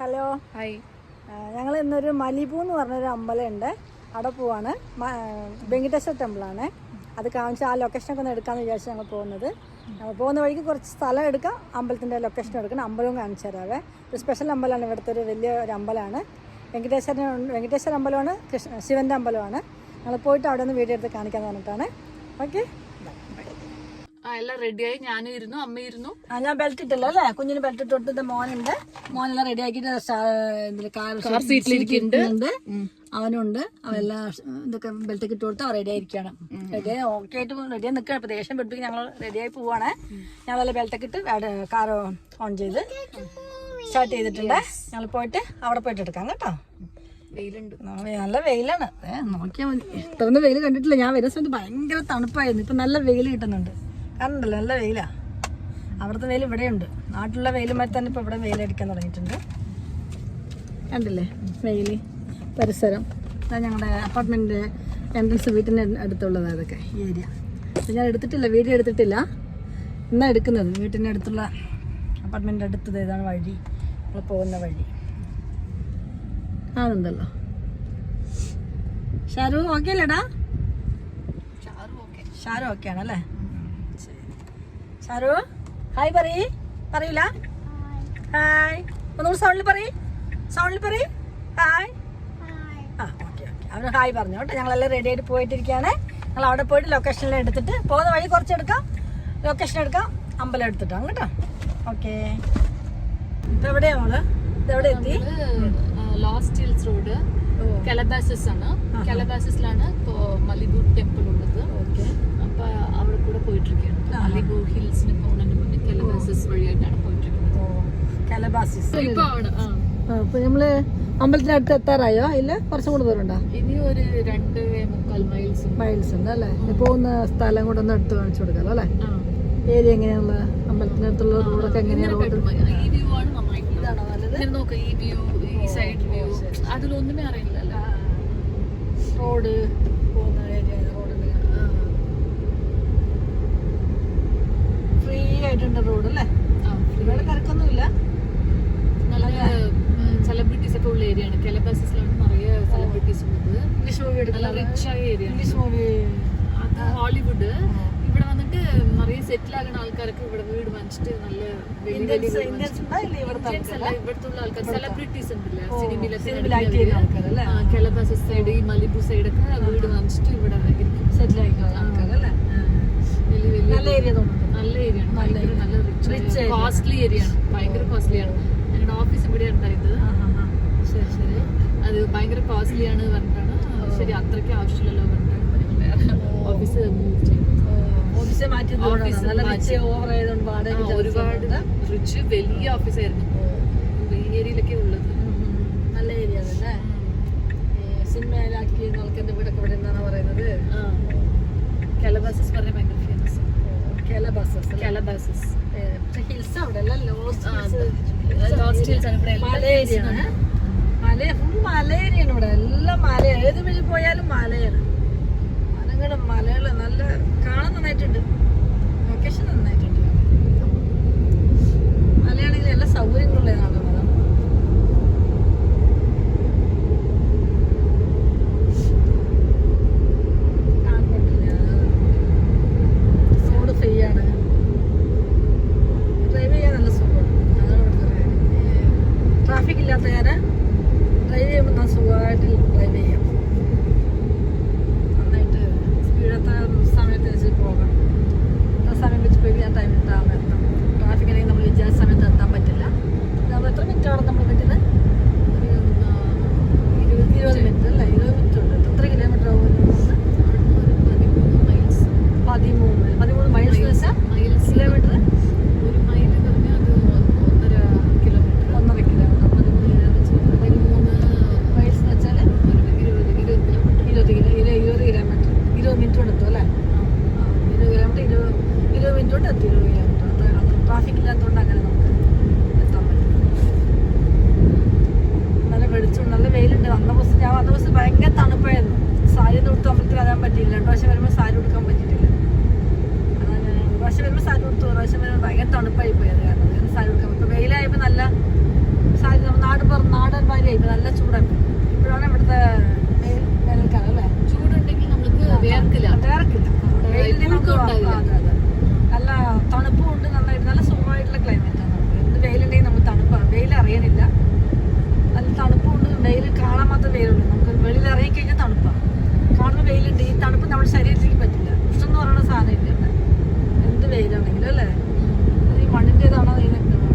Hello. Hi. ഞങ്ങൾ ഇന്നൊരു മലിബു എന്ന് പറഞ്ഞൊരു അമ്പലമുണ്ട്. അവിടെ പോവാണ്. വെങ്കിടേശ്വര ടെമ്പിൾ ടെമ്പിളാണ്. അത് കാണിച്ച് ആ ലൊക്കേഷനൊക്കെ ഒന്ന് എടുക്കാമെന്ന് വിചാരിച്ച് ഞങ്ങൾ പോകുന്നത്. ഞങ്ങൾ പോകുന്ന വഴിക്ക് കുറച്ച് സ്ഥലം എടുക്കാം. അമ്പലത്തിന്റെ ലൊക്കേഷൻ എടുക്കണം. അമ്പലവും കാണിച്ചു തരാവേ. ഒരു സ്പെഷ്യൽ അമ്പലമാണ്. ഇവിടുത്തെ ഒരു വലിയ ഒരു അമ്പലമാണ്. വെങ്കടേശ്വരൻ വെങ്കടേശ്വര അമ്പലമാണ് കൃഷ്ണ ശിവന്റെ അമ്പലമാണ്. ഞങ്ങൾ പോയിട്ട് അവിടെ നിന്ന് വീഡിയോ എടുത്ത് കാണിക്കാന്ന് പറഞ്ഞിട്ടാണ്. ഓക്കെ എല്ലാം റെഡിയായി ഞാനും ഇരുന്നു അമ്മ ഇരുന്നു. ആ ഞാൻ ബെൽറ്റ് ഇട്ടില്ല അല്ലേ? കുഞ്ഞിന് ബെൽറ്റ് ഇട്ട് കൊടുത്തത് മോനുണ്ട്. മോനെല്ലാം റെഡി ആക്കിയിട്ട് കാർ സീറ്റിലിരിക്കുന്നുണ്ട്. അവനുണ്ട്. അവനെല്ലാം ഇതൊക്കെ ബെൽറ്റ് ഇട്ട് കൊടുത്ത് അവൻ റെഡി ആയിരിക്കണം. റെഡി ഓക്കെ ആയിട്ട് റെഡി ആയി നിൽക്കുക ഇപ്പൊ ദേഷ്യം പെട്ടിട്ട് ഞങ്ങൾ റെഡി ആയി പോവാണ്. ഞങ്ങളെല്ലാം ബെൽറ്റ് ഒക്കെ ഇട്ട് കാർ ഓൺ ചെയ്ത് സ്റ്റാർട്ട് ചെയ്തിട്ടുണ്ട്. ഞങ്ങൾ പോയിട്ട് അവിടെ പോയിട്ട് എടുക്കാം കേട്ടോ. വെയിലുണ്ട്. നല്ല വെയിലാണ്. നോക്കിയാൽ മതി. ഇത്രയൊന്നും വെയിൽ കണ്ടിട്ടില്ല. ഞാൻ വരുന്ന സമയത്ത് ഭയങ്കര തണുപ്പായിരുന്നു. ഇപ്പൊ നല്ല വെയിൽ കിട്ടുന്നുണ്ട്. കാണണ്ടല്ലോ നല്ല വെയിലാ. അവിടുത്തെ വെയിൽ ഇവിടെയുണ്ട്. നാട്ടിലുള്ള വെയിലുമായി തന്നെ ഇപ്പൊ ഇവിടെ വെയിലടിക്കാൻ തുടങ്ങിയിട്ടുണ്ട്. കണ്ടില്ലേ? വെയിൽ പരിസരം. അതാ ഞങ്ങളുടെ അപ്പാർട്ട്മെന്റ് എൻട്രൻസ് വീട്ടിന്റെ അടുത്തുള്ളത് അതൊക്കെ ഈ ഏരിയ ഞാൻ എടുത്തിട്ടില്ല വീഡിയോ എടുത്തിട്ടില്ല. ഇന്നാ എടുക്കുന്നത്. വീട്ടിന്റെ അടുത്തുള്ള അപ്പാർട്ട്മെന്റിന്റെ അടുത്തത് ഇതാണ് വഴി. നമ്മൾ പോകുന്ന വഴി. അതുണ്ടല്ലോ ഷാരു ഓക്കെ അല്ലേടാ? ഷാരു ഓക്കെ ഷാരു ഓക്കെ ആണല്ലേ. ഷാരു. ഹായ് പറയ്. പറയൂല? ഹായ് ഒന്നുകൂടി സൗണ്ടിൽ പറയ്. സൗണ്ടിൽ പറയ്. ഹായ് ആ ഓക്കെ ഓക്കെ അവന് ഹായ് പറഞ്ഞു കേട്ടോ. ഞങ്ങളെല്ലാം റെഡി ആയിട്ട് പോയിട്ടിരിക്കുകയാണ്. ഞങ്ങൾ അവിടെ പോയിട്ട് ലൊക്കേഷനിൽ എടുത്തിട്ട് പോകുന്ന വഴി കുറച്ച് എടുക്കാം ലൊക്കേഷൻ എടുക്കാം. അമ്പലം എടുത്തിട്ടാണ് കേട്ടോ. ഓക്കെ ഇപ്പം എവിടെയാ മോൾ? ഇതെവിടെ എത്തി? ലോസ്റ്റ് ഹിൽസ് റോഡ് കലബാസസ് ആണ്. കലബാസസിലാണ് ഇപ്പോ മലിബൂർ ടെമ്പിൾ ഉള്ളത്. ഓക്കെ അപ്പൊ അവിടെ കൂടെ പോയിട്ടിരിക്കുകയാണ്. മലിബൂർ ഹിൽസിന് പോകുന്നതിന് മുന്നേ കലബാസസ് വഴിയായിട്ടാണ് പോയിട്ടിരിക്കുന്നത്. കലബാസിസ്. ഇപ്പൊ അവിടെ ആ. അപ്പൊ നമ്മൾ അമ്പലത്തിനടുത്ത് എത്താറായോ? ഇല്ല കുറച്ചും കൂടെ ദൂരം ഉണ്ടോ ഇനി ഒരു രണ്ട് മുക്കാൽ മൈൽസ് ഉണ്ട്. മൈൽസ് ഉണ്ട് അല്ലേ? പോകുന്ന സ്ഥലം കൂടെ ഒന്ന് എടുത്ത് കാണിച്ചു കൊടുക്കാലോ അല്ലേ. ഏരിയ എങ്ങനെയുള്ള അമ്പലത്തിനടുത്തുള്ള റോഡൊക്കെ എങ്ങനെയാണ് റോഡ്? ഈ വ്യൂ ആണ് നന്നായിട്ടുള്ളത് ഇതാണോ നല്ലത്? ഇങ്ങനെ നോക്ക് ഈ വ്യൂ ഈ സൈഡ് വ്യൂ അതിലൊന്നുമേ അറിയില്ലല്ലോ. റോഡ് പോകുന്ന ഏരിയ റോഡിൽ ഫ്രീ ആയിട്ടുണ്ട് റോഡ് അല്ലേ? ഇവിടെ തിരക്കൊന്നുമില്ല നല്ല സെലിബ്രിറ്റീസ് ഒക്കെ ഉള്ള ഏരിയ ആണ്. കെലബാസിലാണ് നിറയെ സെലിബ്രിറ്റീസ് ഉള്ളത്. ഇംഗ്ലീഷ് മൂവി റിച്ച് ആയ ഏരിയ ഇംഗ്ലീഷ് മൂവി അത് ഹോളിവുഡ് ഇവിടെ വന്നിട്ട് നിറയെ സെറ്റിൽ ആകുന്ന ആൾക്കാർക്ക് ഇവിടെ വീട് വാങ്ങിച്ചിട്ട് നല്ല വലിയ വലിയ ഇന്ത്യൻസ് വീട് ഇന്ത്യൻസ് ഉണ്ടാ ഇല്ല ഇവിടുത്തെ ഇന്ത്യൻസ് അല്ല ഇവിടുത്തെ. ഉള്ള ആൾക്കാർ സെലിബ്രിറ്റീസ് ഉണ്ടല്ലേ സിനിമയിലെ കെലബാസസ് സൈഡ് ഈ മലിബു സൈഡൊക്കെ വീട് വാങ്ങിച്ചിട്ട് ഇവിടെ സെറ്റിൽ ആയിക്കുന്ന ആൾക്കാരല്ലേ? വലിയ വലിയ നല്ല ഏരിയ തോന്നുന്നു. നല്ല ഏരിയ ആണ്. നല്ല നല്ല റിച്ച് കോസ്റ്റ്ലി ഏരിയ ആണ്. ഭയങ്കര കോസ്റ്റ്ലി ആണ്. ഞങ്ങളുടെ ഓഫീസ് ഇവിടെ ഉണ്ടായത്. ശരി ശരി. അത് ഭയങ്കര കോസ്റ്റ്ലി ആണ് പറഞ്ഞിട്ടാണ്. ശരി അത്രയ്ക്ക് ആവശ്യമില്ലല്ലോ പറഞ്ഞിട്ടാണ് ഓഫീസ് മൂവ് ചെയ്യും ഓഫീസ് മാറ്റി. ഓഫീസ് ഓവർ ആയതുകൊണ്ട് വാടക ഒരുപാട് റിച്ച് വലിയ ഓഫീസായിരുന്നു ഈ ഏരിയയിലൊക്കെ ഉള്ളത്. നല്ല ഏരിയ അതല്ലേ സിനിമയിലാക്കി ആൾക്കാരുടെ വീടൊക്കെ ഇവിടെ എന്താണ് പറയുന്നത്? കലബാസസ് പറഞ്ഞ ഭയങ്കര കലബാസസ് ഹിൽസ് അവിടെ മല ഫുൾ ഇവിടെ എല്ലാം ഏത് വഴി പോയാലും മലയാണ് മലകളും മലകൾ നല്ല കാണാൻ നന്നായിട്ടുണ്ട് ലൊക്കേഷൻ നന്നായിട്ടുണ്ട് മലയാണെങ്കിൽ എല്ലാ സൗകര്യങ്ങളുള്ളതാണ് മല വേർക്കില്ല വേർക്കില്ല നല്ല തണുപ്പും ഉണ്ട് നന്നായിട്ട് നല്ല സുഖമായിട്ടുള്ള ക്ലൈമറ്റാണ് ആണ്. എന്ത് വെയിലുണ്ടെങ്കിൽ നമുക്ക് തണുപ്പാണ് വെയിൽ അറിയാനില്ല നല്ല തണുപ്പും ഉണ്ട് വെയിൽ കാണാൻ മാത്രം വെയിലുണ്ട് നമുക്ക് വെളിയിൽ ഇറങ്ങിക്കഴിഞ്ഞാൽ തണുപ്പാണ് കാണുന്ന വെയിലുണ്ട്. ഈ തണുപ്പ് നമ്മുടെ ശരീരത്തിലേക്ക് പറ്റില്ല. ഇഷ്ടം എന്ന് പറയുന്ന സാധനം ഇല്ല എന്ത് വെയിലാണെങ്കിലും അല്ലേ? ഈ മണ്ണിന്റെതാണോ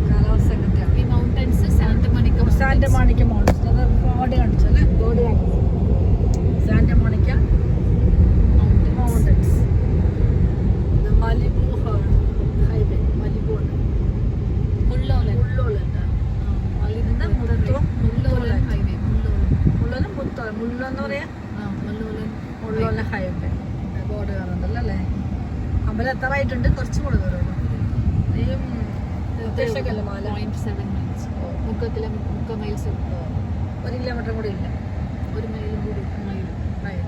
കാലാവസ്ഥ ഈ മൗണ്ടൻസ് സാൻഡമാണിക്കം സാൻഡമാണിക്കം മൗണ്ടൻസ് അത് ബോർഡ് കാണിച്ചു അല്ലേ ബോഡി കാണിച്ചു സാൻഡമാണിക്കം മുള്ളോലൻ ഹൈവേ മുള്ളോലൻ മുള്ളോലും മുത്തോ മുള്ളെന്ന് പറയാ? ആ മുള്ളോലൻ ഹൈവേ ബോർഡ് കാണുന്നുണ്ടല്ലോ അല്ലേ? അമ്പലം കുറച്ചും കൂടെ ദൂരം ഒരു കിലോമീറ്റർ കൂടി ഇല്ല. ഒരു മൈലും കൂടി മൈൽ മൈൽ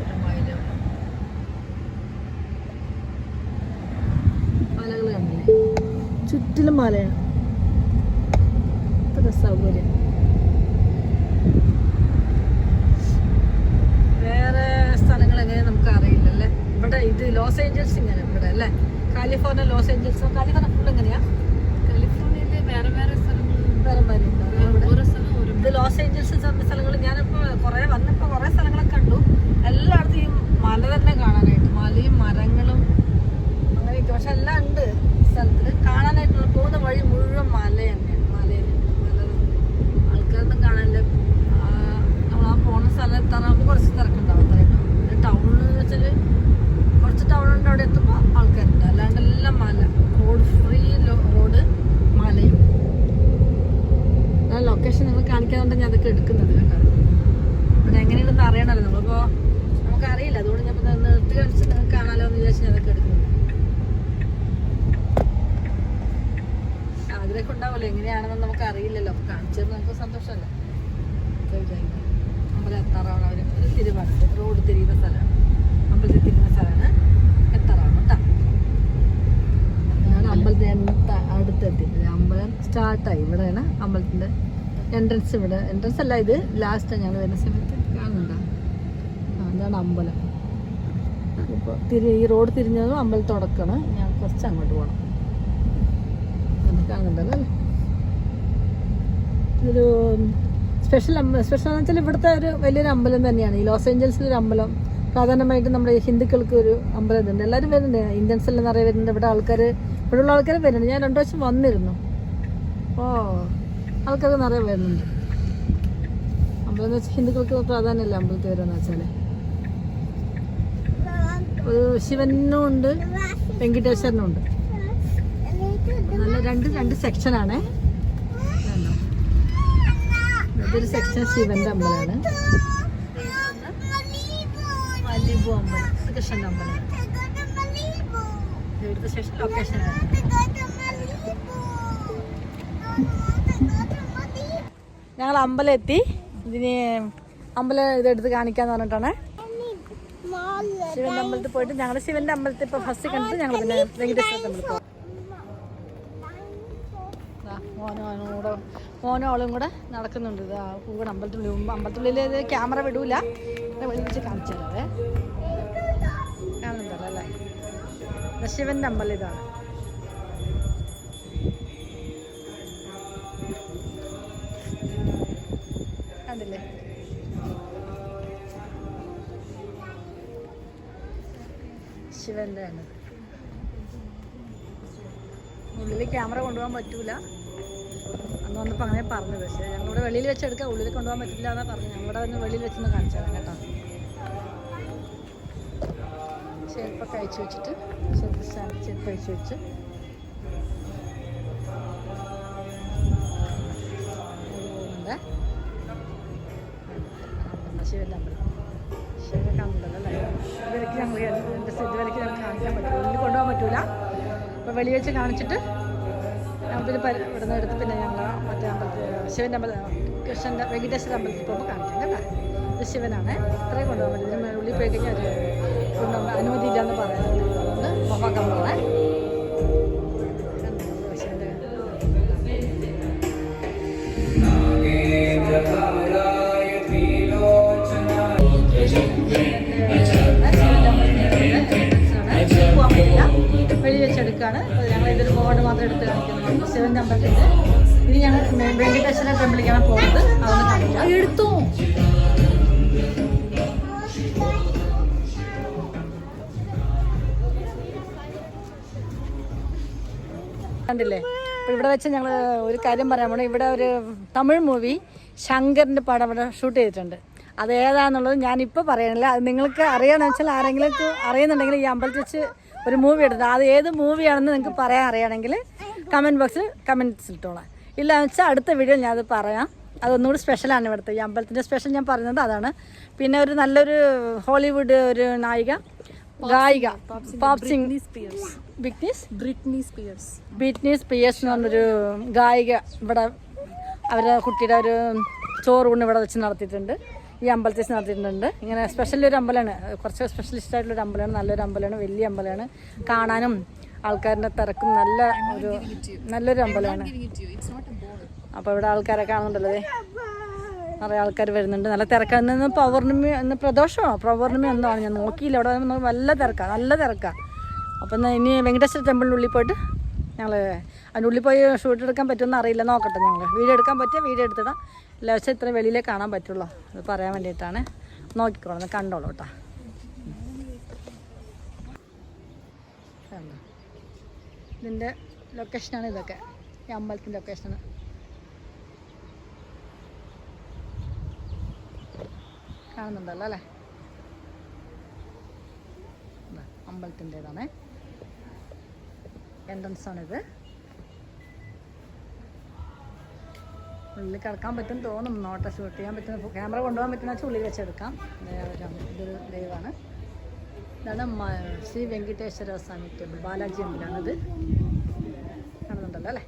ഒരു മൈലേ ഉള്ളൂ മലകൾ കണ്ടില്ലേ മലയാണ്. ഇത്ര സൗകര്യം. വേറെ സ്ഥലങ്ങൾ എങ്ങനെ നമുക്ക് അറിയില്ലല്ലേ? ഇവിടെ ഇത് ലോസ് ഏഞ്ചൽസ് ഇങ്ങനെ ഇവിടെ അല്ലേ? California Los Angeles. California full എങ്ങനെയാ? കാലിഫോർണിയയിലെ വേറെ വേറെ സ്ഥലങ്ങൾ വേറെ വേറെ ഇത് ലോസ് ഏഞ്ചൽസ് പറഞ്ഞ സ്ഥലങ്ങൾ ഞാനിപ്പോ കുറെ വന്നപ്പോ കുറെ സ്ഥലങ്ങളൊക്കെ കണ്ടു. എല്ലായിടത്തും ഈ മല തന്നെ കാണാനായിട്ട്. മലയും മരങ്ങളും പക്ഷെ എല്ലാം ഉണ്ട് സ്ഥലത്തിൽ കാണാനായിട്ടുള്ള പോകുന്ന വഴി മുഴുവൻ മല തന്നെയാണ് മല ആൾക്കാരൊന്നും കാണാനില്ല. ആ, പോണ സ്ഥലം എത്താറാകുമ്പോൾ കുറച്ച് തിരക്കുണ്ടാവും അത്രയും ടൗണിൽ എന്ന് വെച്ചാൽ കുറച്ച് ടൗണുണ്ട് അവിടെ എത്തുമ്പോൾ ആൾക്കാരുണ്ട്. അല്ലാണ്ട് എല്ലാം മല. റോഡ് ഫ്രീ റോഡ് മലയും. ആ ലൊക്കേഷൻ നിങ്ങൾ കാണിക്കാതുകൊണ്ട് ഞാൻ അതൊക്കെ എടുക്കുന്നത് കേട്ടോ ഇവിടെ എങ്ങനെയാണെന്ന് അറിയണമല്ലോ നമ്മളിപ്പോ നമുക്ക് അറിയില്ല അതുകൊണ്ട് ഞാൻ ഇപ്പൊ നിർത്തി കാണിച്ച് നിങ്ങൾക്ക് കാണാലോ എന്ന് വിചാരിച്ച് ഞാൻ അതൊക്കെ എടുക്കുന്നത് ആഗ്രഹം എങ്ങനെയാണെന്ന് നമുക്ക് അറിയില്ലല്ലോ അപ്പൊ കാണിച്ചത് നമുക്ക് സന്തോഷമല്ല? അമ്പലം എത്താറാവണം. അവർ ഒരു തിരുവാണ് റോഡ് തിരിയുന്ന സ്ഥലമാണ്. അമ്പലത്തിൽ തിരിയുന്ന സ്ഥലമാണ്. എത്താറാവണം കേട്ടോ. ഞാൻ അമ്പലത്തിന്റെ അടുത്തെത്തി അമ്പലം സ്റ്റാർട്ടായി. ഇവിടെയാണ് അമ്പലത്തിന്റെ എൻട്രൻസ് ഇവിടെ. എൻട്രൻസ് അല്ല ഇത്. ലാസ്റ്റ് ഞങ്ങൾ വരുന്ന സമയത്ത് കാണുന്നുണ്ടോ. അതാണ് അമ്പലം. ഇപ്പോൾ തിരി ഈ റോഡ് തിരിഞ്ഞതും അമ്പലം തുടക്കാണ് ഞാൻ കുറച്ച് അങ്ങോട്ട് പോകണം അത് കാണുന്നുണ്ടല്ലോ? അല്ലേ ഇതൊരു സ്പെഷ്യൽ സ്പെഷ്യൽ എന്ന് വെച്ചാൽ ഇവിടുത്തെ ഒരു വലിയൊരു അമ്പലം തന്നെയാണ്. ഈ ലോസ് ഏഞ്ചൽസിൽ ഒരു അമ്പലം. സാധാരണമായിട്ട് നമ്മുടെ ഹിന്ദുക്കൾക്ക് ഒരു അമ്പലം ഇതുണ്ട്. എല്ലാവരും വരുന്നുണ്ട്. ഇന്ത്യൻസ് എല്ലാം നിറയെ വരുന്നുണ്ട്. ഇവിടെ ആൾക്കാർ ഉള്ള ആൾക്കാർ വരുന്നുണ്ട്. ഞാൻ രണ്ടു വർഷം വന്നിരുന്നു. ഓ ആൾക്കാർ നിറയെ വരുന്നുണ്ട്. അമ്പലം എന്ന് വെച്ചാൽ ഹിന്ദുക്കൾക്ക് പ്രാധാന്യമല്ല അമ്പലത്തിൽ വരുമെന്ന് വെച്ചാൽ ഒരു ശിവനും ഉണ്ട് വെങ്കിട്ടേശ്വരനും ഉണ്ട്. നല്ല രണ്ട് രണ്ട് സെക്ഷനാണ് ഇതൊരു സെക്ഷൻ ശിവന്റെ അമ്പലമാണ്. അമ്പലം. കൃഷ്ണന്റെ അമ്പലം. ഇവിടുത്തെ ഞങ്ങൾ അമ്പലം എത്തി. ഇതിന് അമ്പലം ഇതെടുത്ത് കാണിക്കാന്ന് പറഞ്ഞിട്ടാണ്. ശിവന്റെ അമ്പലത്തിൽ പോയിട്ട് ഞങ്ങൾ ശിവന്റെ അമ്പലത്തിൽ ഇപ്പൊ ഫസ്റ്റ് കണ്ടിട്ട് ഞങ്ങൾ പിന്നെ വെങ്കടേശ്വര അമ്പലത്തിൽ പോകും മോനും അവളും കൂടെ നടക്കുന്നുണ്ട്. കൂടെ അമ്പലത്തിനുള്ളിൽ മുമ്പ് അമ്പലത്തിനുള്ളിൽ ക്യാമറ വിടൂല. വെളിയിൽ വെളി വെച്ച് കാണിച്ചു തരാവേ. കാണുന്നുണ്ടല്ലോ അല്ലേ? ദാ ശിവന്റെ അമ്പലം ഇതാണ് കണ്ടില്ലേ? ശിവന്റെ ആണ്. ക്യാമറ കൊണ്ടുപോകാൻ പറ്റൂല. വന്നപ്പോൾ അങ്ങനെ പറഞ്ഞത്. പക്ഷേ ഞങ്ങളിവിടെ വെളിയിൽ വെച്ച് എടുക്കാം ഉള്ളിൽ കൊണ്ടുപോകാൻ പറ്റില്ല എന്നാ പറഞ്ഞു ഞങ്ങളുടെ വന്ന് വെളിയിൽ വെച്ചൊന്ന് കാണിച്ചു തരാം കേട്ടോ. ചെരുപ്പൊക്കെ അയച്ചു വെച്ചിട്ട് ചെരുപ്പ് അയച്ചു വെച്ച്. കൊണ്ടുപോകാൻ പറ്റൂല. അപ്പോൾ വെളി വെച്ച് കാണിച്ചിട്ട് പിന്നെ പരി ഇവിടെ നിന്ന് എടുത്ത് പിന്നെ അമ്പലത്തിൽ ശിവന്റെ അമ്പലം കൃഷ്ണന്റെ വെങ്കടേശ്വര അമ്പലത്തിൽ പോകുമ്പോൾ കാണിക്കാം കേട്ടോ. ഇത് ശിവനാണ്. ഇത്രയും കൊണ്ടുപോകാൻ പറ്റും ഇതിന് ഉള്ളിൽ പോയി കഴിഞ്ഞാൽ ഒരു കൊണ്ടുപോകാൻ പറയുന്നത്. അതുകൊണ്ട് പോകാൻ പോകണേ വെളി വെച്ചെടുക്കുകയാണ് ഞങ്ങൾ ഇതൊരു ബോർഡ് മാത്രം എടുത്ത് കാണിക്കുന്നു. ശിവൻ ടെമ്പിളിന്റെ ഇനി ഞങ്ങൾ വെങ്കടേശ്വര ടെമ്പിളിലേക്കാണ് പോകുന്നത്. അതൊന്ന് കാണിക്കാം. എടുത്തു? കണ്ടില്ലേ? അപ്പോൾ ഇവിടെ വെച്ച് ഞങ്ങൾ ഒരു കാര്യം പറയാൻ പോകണം ഇവിടെ ഒരു തമിഴ് മൂവി ശങ്കറിന്റെ പടം ഇവിടെ ഷൂട്ട് ചെയ്തിട്ടുണ്ട്. അത് ഏതാണെന്നുള്ളത് ഞാനിപ്പോൾ പറയണില്ല. അത് നിങ്ങൾക്ക് അറിയണമെന്ന് വെച്ചാൽ ആരെങ്കിലും അറിയുന്നുണ്ടെങ്കിൽ ഈ അമ്പലത്തിൽ വെച്ച് ഒരു മൂവി എടുത്തത്. അത് ഏത് മൂവിയാണെന്ന് നിങ്ങൾക്ക് പറയാൻ അറിയണമെങ്കിൽ കമന്റ് ബോക്സിൽ കമന്റ്സ് ഇട്ടോളാം. ഇല്ല എന്ന് വെച്ചാൽ അടുത്ത വീഡിയോ ഞാനത് പറയാം. അതൊന്നുകൂടി സ്പെഷ്യലാണ് ഇവിടുത്തെ. ഈ അമ്പലത്തിന്റെ സ്പെഷ്യൽ ഞാൻ പറയുന്നത് അതാണ്. പിന്നെ ഒരു നല്ലൊരു ഹോളിവുഡ് ഒരു നായിക ഗായിക പോപ് സിംഗ് ബിഗ്നീസ് ബ്രിട്നി സ്പിയേഴ്സ് ബീറ്റ്നി സ്പിയേഴ്സ് എന്ന് പറഞ്ഞൊരു ഗായിക ഇവിടെ അവരുടെ കുട്ടിയുടെ ഒരു ചോറൂണ് ഇവിടെ വെച്ച് നടത്തിയിട്ടുണ്ട്. ഈ അമ്പലത്തിൽ നടത്തിയിട്ടുണ്ട് ഇങ്ങനെ സ്പെഷ്യൽ ഒരു അമ്പലമാണ്. കുറച്ച് സ്പെഷ്യലിസ്റ്റ് ആയിട്ടുള്ള ഒരു അമ്പലമാണ്. നല്ലൊരു അമ്പലമാണ്. വലിയ അമ്പലമാണ്. കാണാനും ആൾക്കാരുടെ തിരക്കും നല്ല ഒരു നല്ലൊരു അമ്പലമാണ്. അപ്പോൾ ഇവിടെ ആൾക്കാരെ കാണുന്നുണ്ടല്ലോ. നിറയെ ആൾക്കാർ വരുന്നുണ്ട്. നല്ല തിരക്കാണ് ഇന്ന് പൗർണമി ഇന്ന് പ്രദോഷമോ. പൗർണമി എന്തോ ആണ് ഞാൻ നോക്കിയില്ല. അവിടെ നല്ല തിരക്കാണ് നല്ല തിരക്കാണ് അപ്പം ഇനി വെങ്കടേശ്വര ടെമ്പിളിനുള്ളിൽ പോയിട്ട് ഞങ്ങൾ അതിന്റെ ഉള്ളിൽ പോയി ഷൂട്ട് എടുക്കാൻ പറ്റുമെന്ന് അറിയില്ല നോക്കട്ടെ ഞങ്ങൾ വീഡിയോ എടുക്കാൻ പറ്റിയ വീഡിയോ എടുത്തിടാം. ഇല്ല പക്ഷേ ഇത്ര വെളിയിലേ കാണാൻ പറ്റുള്ളൂ. അത് പറയാൻ വേണ്ടിയിട്ടാണ്. നോക്കിക്കോളാം കണ്ടോളൂ കേട്ടോ. ഇതിന്റെ ലൊക്കേഷനാണ് ഇതൊക്കെ. ഈ അമ്പലത്തിന്റെ ലൊക്കേഷനാണ് കാണുന്നുണ്ടല്ലോ അല്ലേ? അമ്പലത്തിന്റെതാണ്. എൻട്രൻസ് ആണിത് ഉള്ളിൽ കിടക്കാൻ പറ്റും തോന്നും നോട്ട ഷൂട്ട് ചെയ്യാൻ പറ്റുന്ന ക്യാമറ കൊണ്ടുപോകാൻ പറ്റുന്ന വെച്ചാൽ ഉള്ളിൽ വെച്ചെടുക്കാം. ഇതൊരു ദൈവമാണ്. ഇതാണ് ശ്രീ വെങ്കിട്ടേശ്വര സ്വാമി ടെമ്പിൾ ബാലാജി അമ്പലമാണിത് കാണുന്നുണ്ടല്ലോ അല്ലേ?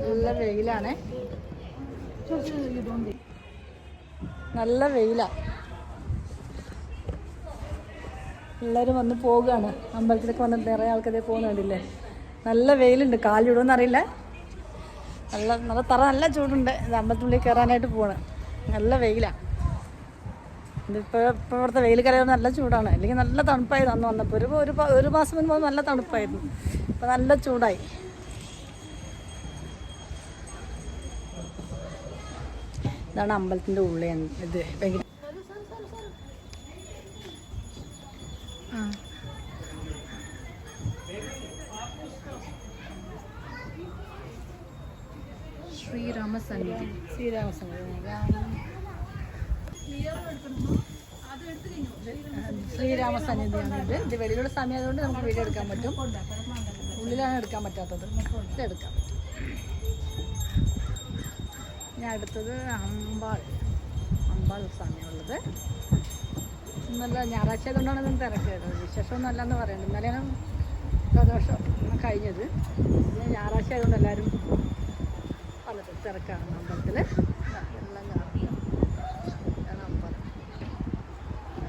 നല്ല വെയിലാണ്. നല്ല വെയിലാ. എല്ലാവരും വന്ന് പോവുകയാണ്. അമ്പലത്തിലൊക്കെ വന്ന് നിറയെ ആൾക്കാരെ പോകുന്നുണ്ടല്ലേ നല്ല വെയിലുണ്ട്. കാലിടുമെന്ന് അറിയില്ല. നല്ല നല്ല തറ നല്ല ചൂടുണ്ട്. ഇത് അമ്പലത്തിനുള്ളിൽ കയറാനായിട്ട് പോവാണ്. നല്ല വെയിലാണ് ഇതിപ്പോൾ ഇപ്പോൾ ഇവിടുത്തെ വെയിൽ കലയത് നല്ല ചൂടാണ്. അല്ലെങ്കിൽ നല്ല തണുപ്പായിരുന്നു അന്ന് വന്നപ്പോൾ. ഒരു ഒരു മാസം മുൻപ് നല്ല തണുപ്പായിരുന്നു. ഇപ്പൊ നല്ല ചൂടായി. ഇതാണ് അമ്പലത്തിന്റെ ഉള്ളിൽ ഇത് ഭയങ്കര ശ്രീരാമ സന്നിധി ശ്രീരാമ ശ്രീരാമസന്നിധിയാണ് ഇത് ഇത് വെളിയിലുള്ള സമയം ആയതുകൊണ്ട് നമുക്ക് വീഡിയോ എടുക്കാൻ പറ്റും. ഉള്ളിലാണ് എടുക്കാൻ പറ്റാത്തത്. ഇത് ഞാൻ അടുത്തത് അമ്പാൾ. അമ്പാൾ സ്വാമിയുള്ളത് ഇന്നല്ല ഞായറാഴ്ച കൊണ്ടാണ് ഇതിന് തിരക്ക് കേട്ടത് വിശേഷമൊന്നും അല്ലെന്ന് പറയുന്നത്. ഇന്നലെയാണ് പ്രദോഷം കഴിഞ്ഞത്. പിന്നെ ഞായറാഴ്ച ആയതുകൊണ്ട് എല്ലാവരും പല തിരക്കാണ് അമ്പലത്തിൽ എല്ലാം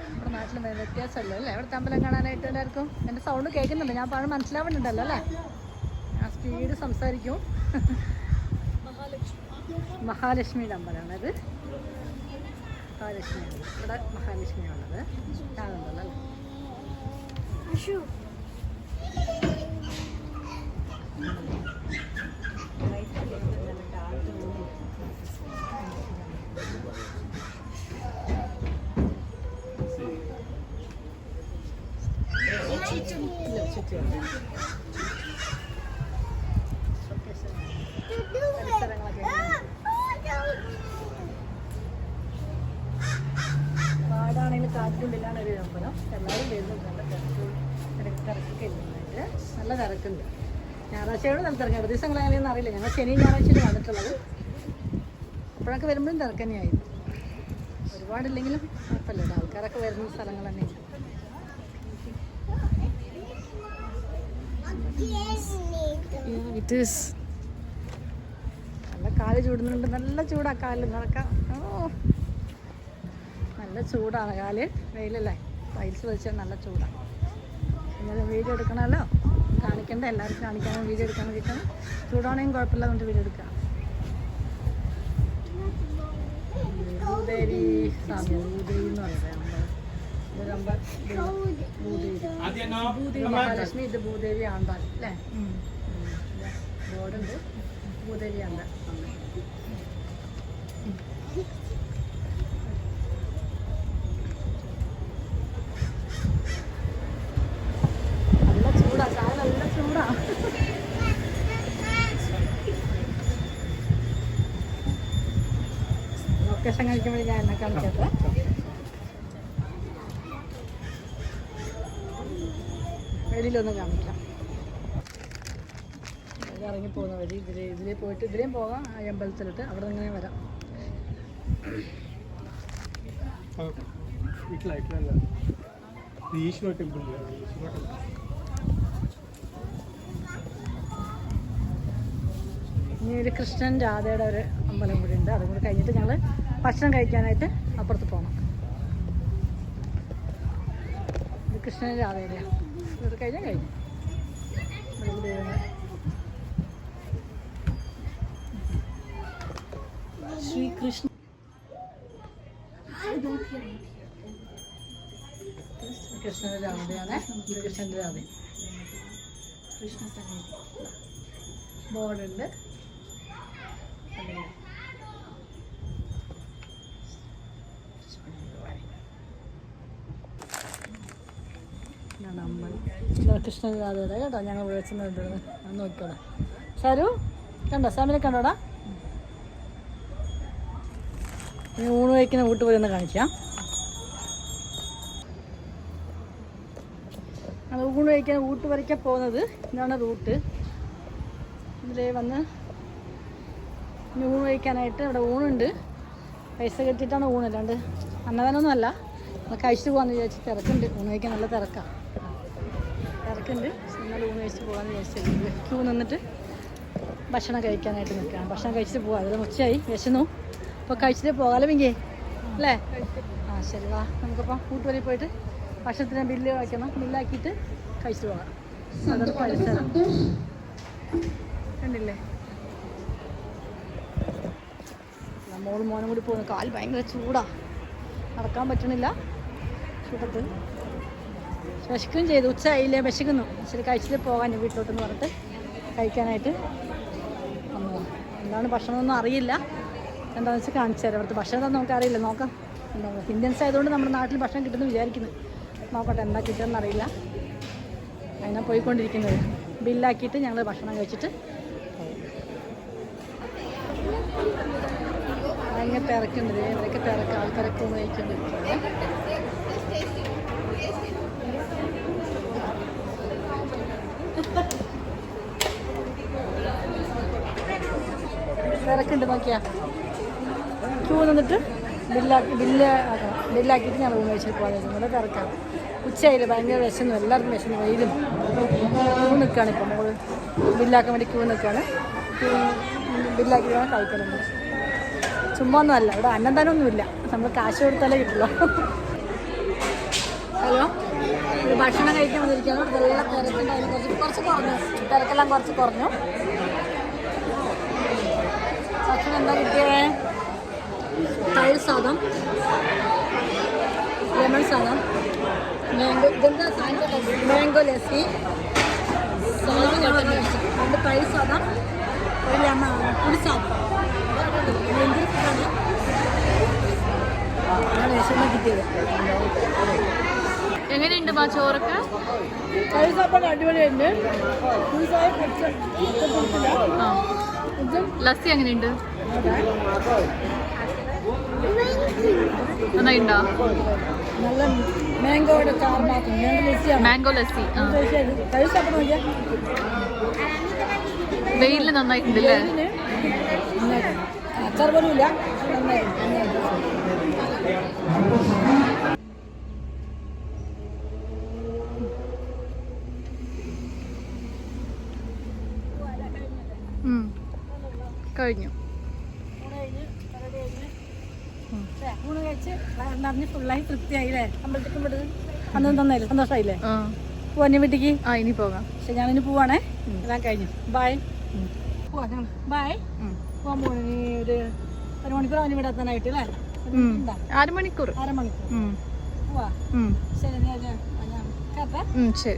നമ്മുടെ നാട്ടിൽ വ്യത്യാസമല്ലേ? അല്ലേ? ഇവിടുത്തെ അമ്പലം കാണാനായിട്ട് എല്ലാവർക്കും എന്റെ സൗണ്ട് കേൾക്കുന്നുണ്ട്. ഞാൻ പറഞ്ഞ് മനസ്സിലാവുന്നുണ്ടല്ലോ അല്ലേ? ഞാൻ സ്പീഡ് സംസാരിക്കും. മഹാലക്ഷ്മിയുടെ അമ്പലമാണത് മഹാലക്ഷ്മി ഇവിടെ മഹാലക്ഷ്മിയാണുള്ളത് കാണുന്നുണ്ടല്ലോ അല്ലേ ഇല്ല ചുറ്റുമുണ്ട് പരിസരങ്ങളൊക്കെ വാടാണെങ്കിൽ കാറ്റുള്ളിലാണ് ഒരു അമ്പലം എല്ലാവരും വരുന്നുണ്ട് തിരക്ക് തിരക്ക് തിരക്കൊക്കെ ഇല്ലായിട്ട് നല്ല തിരക്കുണ്ട് ഞായറാഴ്ചയോട് നല്ല തിരക്ക് ഇട ദിവസങ്ങൾ അങ്ങനെയൊന്നും അറിയില്ല. ഞങ്ങൾ ശനി ഞായറാഴ്ചയിൽ വന്നിട്ടുള്ളത്. അപ്പോഴൊക്കെ വരുമ്പോഴും തിരക്ക് തന്നെയായി ഒരുപാടില്ലെങ്കിലും കുഴപ്പമില്ല. ആൾക്കാരൊക്കെ വരുന്ന സ്ഥലങ്ങൾ തന്നെയാണ്. നല്ല കാൽ ചൂടുന്നുണ്ട്. നല്ല ചൂടാ കാൽ. നടക്കാം. ഓ. നല്ല ചൂടാണ് കാൽ. വെയിലല്ലേ? ടൈൽസ് വെച്ചാൽ നല്ല ചൂടാണ് ഇങ്ങനെ വീഡിയോ എടുക്കണമല്ലോ. കാണിക്കണ്ട എല്ലാവർക്കും കാണിക്കാൻ വീഡിയോ എടുക്കാൻ വേണ്ടിയിട്ടാണ് ചൂടാണെങ്കിൽ കുഴപ്പമില്ല അതുകൊണ്ട് വീഡിയോ എടുക്കാം. ഭൂദേവി സ്വാമി ഭൂദേവി എന്ന് പറയുന്നത് അമ്പലം ഇതൊരു അമ്പ- ഭൂദേവി ഭൂദേവി മഹാലക്ഷ്മി ഇത് ഭൂദേവി ആണ്ടാൽ അല്ലേ? ബോർഡുണ്ട്. ഭൂദേവി ആണ്ടാൾ कस्टमर കാണിക്കാം. ഇറങ്ങി പോകുന്ന വഴി. ഇതിലെ ഇതിലെ പോയിട്ട് ഇതിലേയും പോകാം. ആ അമ്പലത്തിലിട്ട്. അവിടെ ഇങ്ങനെ വരാം. ഇനി ഒരു കൃഷ്ണൻ രാധയുടെ ഒരു അമ്പലം കൂടി ഉണ്ട്. അതും കൂടി കഴിഞ്ഞിട്ട് ഞങ്ങൾ ഭക്ഷണം കഴിക്കാനായിട്ട് അപ്പുറത്ത് പോകണം ഇത് കൃഷ്ണൻ രാധയുടെ ഇത് കഴിഞ്ഞാൽ കഴിഞ്ഞു. ശ്രീകൃഷ്ണ കൃഷ്ണന്റെ രാധയാണ് ഇത് കൃഷ്ണന്റെ രാധ ബോർഡുണ്ട്. കൃഷ്ണൻ രാധയുടെ കേട്ടോ ഞങ്ങൾ വിളിച്ചുണ്ട് നോക്കിക്കോളെ. ഷാരു കണ്ടോ? സാമിനെ കണ്ടോടാ? ഇനി ഊണ് കഴിക്കുന്ന വീട്ടുപോയി ഒന്ന് കാണിക്കാം. അത് ഊണ് കഴിക്കാൻ വരയ്ക്കാൻ പോകുന്നത്. ഇതാണ് റൂട്ട്. ഇതിലേ വന്ന് ഇനി ഊണ് കഴിക്കാനായിട്ട് ഇവിടെ ഊണുണ്ട്. പൈസ കെട്ടിയിട്ടാണ് ഊണ്. അല്ലാണ്ട് നമുക്ക് നമ്മൾ കഴിച്ചിട്ട് പോകാമെന്ന് വിചാരിച്ച് തിരക്കുണ്ട്. ഊണ് കഴിക്കാൻ നല്ല തിരക്കാണ് തിരക്കുണ്ട് എന്നാൽ ഊണ് കഴിച്ച് പോകാമെന്ന് വിചാരിച്ചിട്ടുണ്ട് ക്യൂ നിന്നിട്ട് ഭക്ഷണം കഴിക്കാനായിട്ട് നിൽക്കുകയാണ്. ഭക്ഷണം കഴിച്ചിട്ട് പോകാം അതിലും ഉച്ചയായി. വിശന്നു. അപ്പോൾ കഴിച്ചിട്ട് പോകാമല്ലോ മിങ്കേ അല്ലേ? ആ ശരി. വാ. നമുക്കപ്പോൾ കൂട്ടുവരി പോയിട്ട് ഭക്ഷണത്തിന് ബില്ല് വയ്ക്കണം. ബില്ലാക്കിയിട്ട് കഴിച്ചിട്ട് പോകാം. അതൊരു പരിസരം കണ്ടില്ലേ? മോളും മോനും കൂടി പോകുന്നു. കാൽ ഭയങ്കര ചൂടാ. നടക്കാൻ പറ്റണില്ല. ചൂടത്ത്. വിശക്കുകയും ചെയ്തു ഉച്ച ആയില്ലേ വിശക്കുന്നു. ശരി കഴിച്ചിട്ട് പോകാൻ വീട്ടിലോട്ടെന്ന് പറഞ്ഞിട്ട് കഴിക്കാനായിട്ട് വന്നു എന്താണ് ഭക്ഷണമൊന്നും അറിയില്ല. എന്താണെന്ന് വെച്ചാൽ കാണിച്ചു തരാം. അവിടുത്തെ ഭക്ഷണം എന്താ നമുക്ക് അറിയില്ല നോക്കാം. എന്താ ഇന്ത്യൻസ് ആയതുകൊണ്ട് നമ്മുടെ നാട്ടിൽ ഭക്ഷണം കിട്ടുമെന്ന് വിചാരിക്കുന്നു. നോക്കട്ടെ എന്താ കിട്ടുമെന്ന് അറിയില്ല. അതിനാ പോയിക്കൊണ്ടിരിക്കുന്നത്. ബില്ലാക്കിയിട്ട് ഞങ്ങൾ ഭക്ഷണം കഴിച്ചിട്ട്. ഭയങ്കര തിരക്കുണ്ട്. ഇവരൊക്കെ തിരക്ക്. ആൾക്കാരൊക്കെ ഒന്ന് തിരക്കുണ്ട് നോക്കിയാ. ക്യൂ നിന്നിട്ട് ബില്ലാക്കി ബില്ല് ആക്കണം ബില്ലാക്കിയിട്ട് ഞാൻ റൂം വെച്ചിട്ട് പോകാൻ നിങ്ങളുടെ തിരക്കാണ് ഉച്ചയായില്ല ഭയങ്കര വിശന്നു എല്ലാവർക്കും വിശന്നു വെയിലും. ക്യൂ നിൽക്കുകയാണ് ഇപ്പം നമ്മൾ ബില്ലാക്കാൻ വേണ്ടി ക്യൂ നിൽക്കുകയാണ്. ബില്ലാക്കിയിട്ടാണ് ബില്ലാക്കി വേണം കഴിക്കലുണ്ട് ചുമ്മാ ഒന്നുമല്ല ഇവിടെ അന്നദാനമൊന്നുമില്ല നമ്മൾ കാശ് കൊടുത്താലേ കിട്ടുള്ളൂ. ഹലോ? ഭക്ഷണം കഴിക്കാൻ വന്നിരിക്കുകയാണ്. നല്ല തിരക്കുണ്ടായിരുന്നു. കുറച്ച് കുറച്ച് കുറഞ്ഞു. തിരക്കെല്ലാം കുറച്ച് കുറഞ്ഞു. എന്താ കിട്ടിയേ? തൈര് സാധം ലെമൺ സാധം മാംഗോ ഇതെന്താ സാധനം? മാംഗോ ലസ്സി. സാധനം. രണ്ട് തൈര് സാധം ഒരു ലെമൺ ഒരു സാധം എന്തൊരു ഫുഡാണ് വിഷമം കിട്ടിയത്. എങ്ങനെയുണ്ട് മാ ചോറൊക്കെ? അടിപൊളിയുണ്ട് ലസ്സി എങ്ങനെയുണ്ട്? നന്നായിണ്ടോ നല്ല മാംഗോയുടെ ചാർ മാത്രം. മാംഗോ ലസ്സി വെയിലിൽ നന്നായിട്ടുണ്ടല്ലേ അച്ചാർ പോലും ഇല്ല. കഴിഞ്ഞു ഊണ് കഴിച്ച് ഫുള്ളായി തൃപ്തിയായില്ലേ? വിട്ടത് അന്ന് സന്തോഷമായില്ലേ പോവാൻ വീട്ടിക്ക് ആ ഇനി പോകാം. പക്ഷെ ഞാനിനി പോവാണേ. എല്ലാം കഴിഞ്ഞു. ബൈ പോവാ ഞങ്ങൾ ബൈ ഉം. പോവാൻ പോകണം ഇനി ഒരു അവന് ഇവിടെ എത്താനായിട്ട് അല്ലേ? അരമണിക്കൂർ. അരമണിക്കൂർ. പോവാ. ശരി ഞാൻ ഞാൻ കേട്ടെ ശരി.